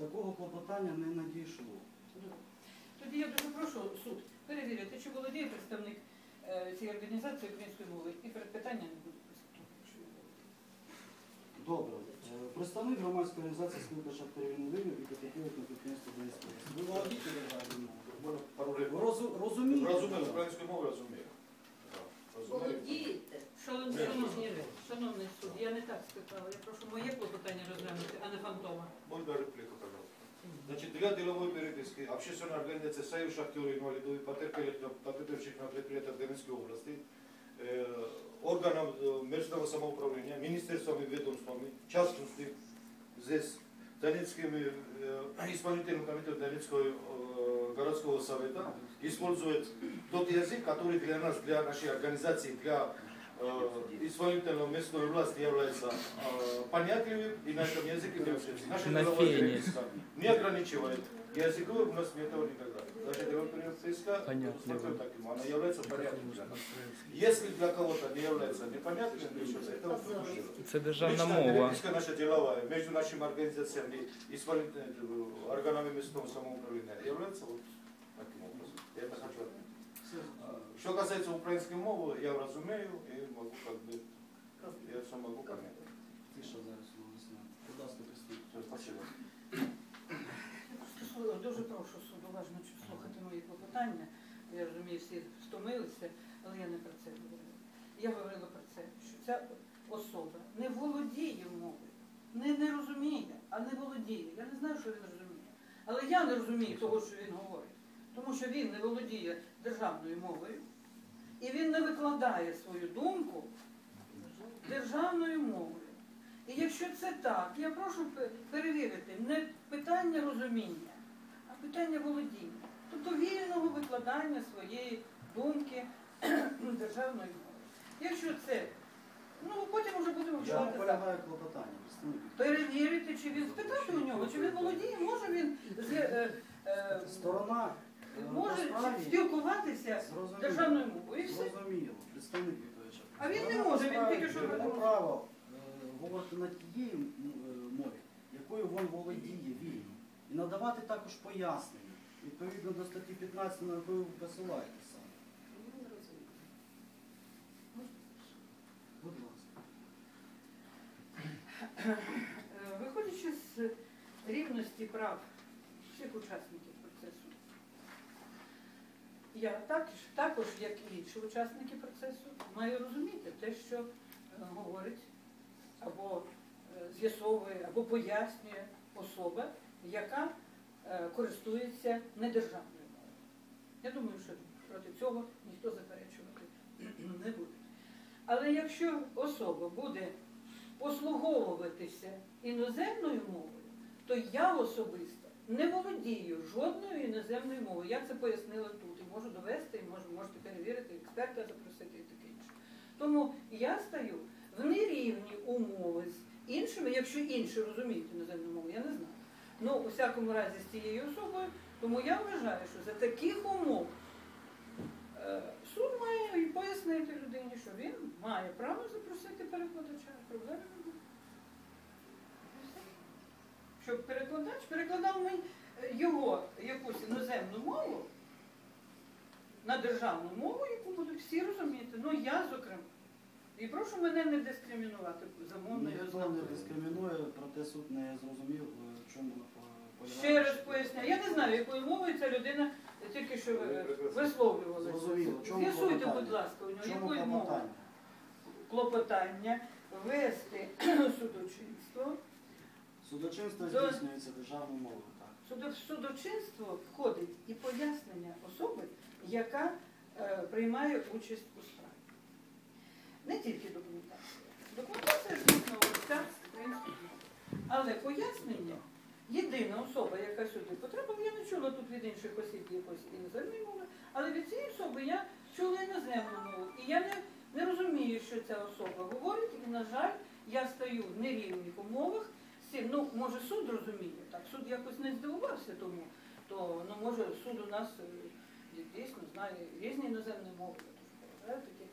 Такого клопотання не надійшло. Тоді я дуже прошу суд перевірити, чи володіє представник е, цієї організації української мови і перед питанням не буде. Добре. Е, Представник громадської організації шахтарів інвалідів і підприємства підприємства Донецької області. Ви володієте державною мовою? Ви розумієте? Розумію, українською мовою розумію. Володієте. Шановний, шановний, шановний суд, я не так спитала. Я прошу моє клопотання розглянути, а не фантома. Можно реплику, пожалуйста. Значит, для деловой переписки общественная организация Союз шахтеров инвалидов и потерпевших на, потерпевших на предприятиях Донецкой области, э, органам э, местного самоуправления, министерствами, ведомствами, в частности, здесь Донецким э, исполнительным комитетом Донецкого э, городского совета использует тот язык, который для нас, для нашей организации, для э, исполнительного местной власти является э, понятливым, и на этом языке для всех. Наша На деловая фене. переписка не ограничивает языковой, у нас нет этого никогда. Наша деловая переписка, Понятливым. смотрим таким, она является понятной для нас. Если для кого-то не является непонятным, то что это вот другое. Це державна Личная мова. переписка наша деловая между нашими организациями и исполнительными э, органами местного самоуправления является вот Що касається української мови, я розумію і можу как би, я все можу понять. Тиша зараз у нас. Будь ласка, представник. Спасибо. Дуже прошу суд уважно слухати мої клопотання. Я розумію, всі втомилися, але я не про це говорила. Я говорила про це, що ця особа не володіє мовою, не, не розуміє, а не володіє. Я не знаю, що він розуміє. Але я не розумію того, що він говорить. Тому що він не володіє державною мовою і він не викладає свою думку державною мовою. І якщо це так, я прошу перевірити не питання розуміння, а питання володіння, тобто вільного викладання своєї думки державною мовою. Якщо це, ну потім вже будемо Я вчувати. Перевірити, чи він спитати у нього, чи він володіє, може він е, е, Сторона може спілкуватися зрозуміло. державною мовою. І все. Зрозуміло. Представник Вікторовича. А він не може, він тільки що має говорив. право е, говорити на тієї е, мові, якою він володіє вільно. І надавати також пояснення. Відповідно до статті 15, на яку ви посилаєте саме. Будь ласка. Е, Виходячи з рівності прав всіх учасників я також, також, як і інші учасники процесу, маю розуміти те, що е, говорить або е, з'ясовує, або пояснює особа, яка е, користується недержавною мовою. Я думаю, що проти цього ніхто заперечувати не буде. Але якщо особа буде послуговуватися іноземною мовою, то я особисто не володію жодною іноземною мовою. Я це пояснила тут і можу довести, і можу, можете перевірити, експерта запросити і таке інше. Тому я стаю в нерівні умови з іншими, якщо інші розуміють іноземну мову, я не знаю. Ну, у всякому разі, з цією особою, тому я вважаю, що за таких умов е, суд має пояснити людині, що він має право запросити перекладача. Проблеми не буде. І все. Щоб перекладач перекладав мені його якусь іноземну мову на державну мову, яку будуть всі розуміти. Ну я, зокрема. І прошу мене не дискримінувати за мовною Ніхто не дискримінує, проте суд не зрозумів, е, в чому по- полягає. Ще раз поясняю. Я не знаю, якою мовою ця людина тільки що е, висловлювалася. Зрозуміло. Чому З'ясуйте, будь ласка, у нього чому якою мовою клопотання? клопотання вести судочинство. Судочинство До- здійснюється державною мовою, так. Судо- В судочинство входить і пояснення особи, яка е, приймає участь у справі. Не тільки документація. Документація, звісно, ця українська мова. Але пояснення, єдина особа, яка сюди потрапила, я не чула тут від інших осіб якоїсь іноземної мови, але від цієї особи я чула іноземну мову. І я не, не розумію, що ця особа говорить, і, на жаль, я стою в нерівних умовах. Цим. Ну, може, суд розуміє, так, суд якось не здивувався тому, то, ну, може, суд у нас е, дійсно знає різні іноземні мови, дуже таких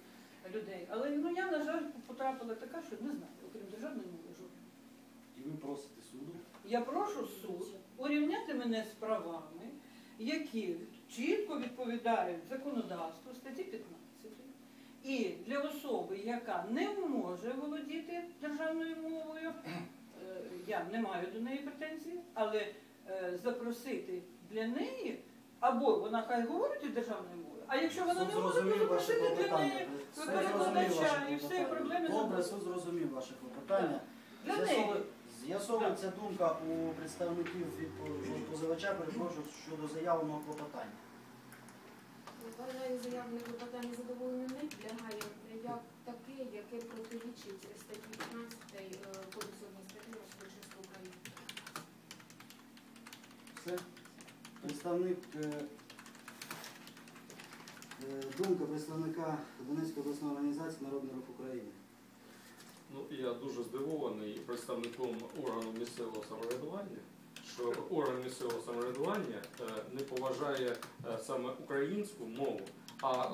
людей. Але ну, я, на жаль, потрапила така, що не знаю, окрім державної мови жодної. І ви просите суду Я прошу суд урівняти мене з правами, які чітко відповідають законодавству статті 15. І для особи, яка не може володіти державною мовою, е, я не маю до неї претензій, але е, запросити для неї, або вона хай говорить державною мовою, а якщо вона Суд не може, то запросити для неї перекладача, і все, проблеми Добре, суд зрозумів ваше клопотання. для неї. З'ясовується думка у представників від по- позивача, перепрошую, щодо заявленого клопотання. Вважаю заявлене клопотання задоволеним не підлягає. Як таке, яке протирічить статті 15 е, Кодексу Все. Представник е, е, думка представника Донецької обласної організації Народний рух України. Ну, я дуже здивований представником органу місцевого самоврядування, що орган місцевого самоврядування е, не поважає саме українську мову, а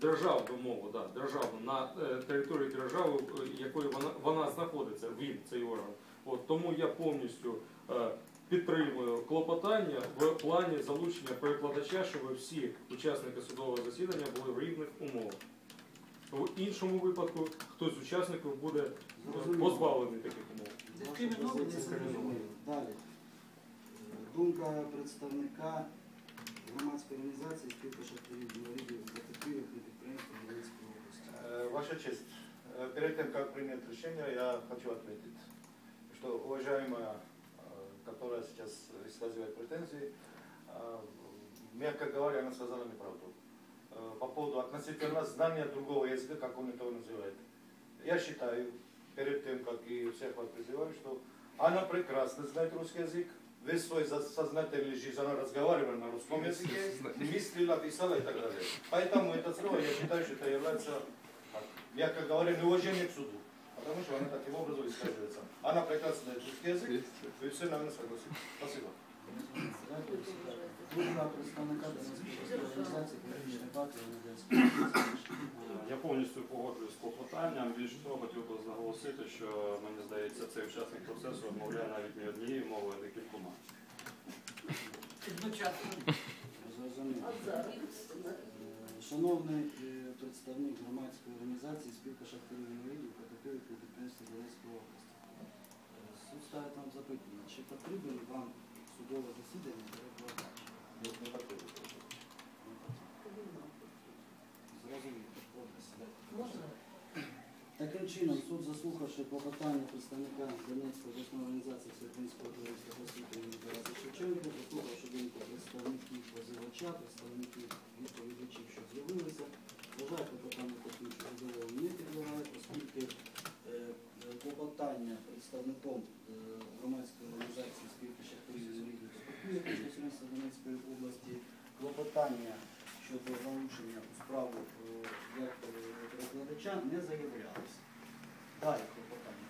державну мову, да, державну на території держави, якої вона, вона знаходиться, він цей орган. От тому я повністю підтримую клопотання в плані залучення перекладача, щоб всі учасники судового засідання були в рівних умовах. В іншому випадку хтось з учасників буде е, Зрозуміло. позбавлений таких умов. Дискримінований. Ваша позиція зрозуміла. Далі. Думка представника громадської організації спілка шахтарів інвалідів потерпілих на підприємстві Донецької області. Э, Ваша честь, э, перед тем, как принять решение, я хочу отметить, что уважаемая, э, которая сейчас высказывает претензии, э, мягко говоря, она сказала неправду Э, по поводу относительно знания другого языка, как он это называет. Я считаю, перед тем, как и всех вас призываю, что она прекрасно знает русский язык, весь свой сознательный жизнь она разговаривала на русском языке, мыслила, писала и так далее. Поэтому это слово, я считаю, что это является, мягко говоря, неуважением к суду. Потому что она таким образом высказывается. Она прекрасно знает русский язык, вы все, наверное, согласитесь. Спасибо. Думка представника Донецької обласної організації політичної партії Громадянської Я повністю погоджуюсь з клопотанням. Більш того, хотів би наголосити, що мені здається, цей учасник процесу розмовляє навіть не однією мовою, а декількома. Одночасно. Зрозуміло. Е, Шановний е, представник громадської організації спілка шахтарів запитання, чи потрібен вам судове засідання перекладач? Не потрібно. Зрозуміло. Добре, сідайте. Таким чином, суд, заслухавши клопотання представника Донецької обласної організації Всеукраїнського товариства освіти Тараса Шевченка, заслухавши думку представників позивача, представників відповідачів, що з'явилися, вважає клопотання таким, що задоволення не підлягає, оскільки е, клопотання представником е, громадської організації спілки шахтарів покійних Конституційності Донецької області, клопотання щодо залучення у справу е, як е, перекладача не заявлялося. Далі клопотання.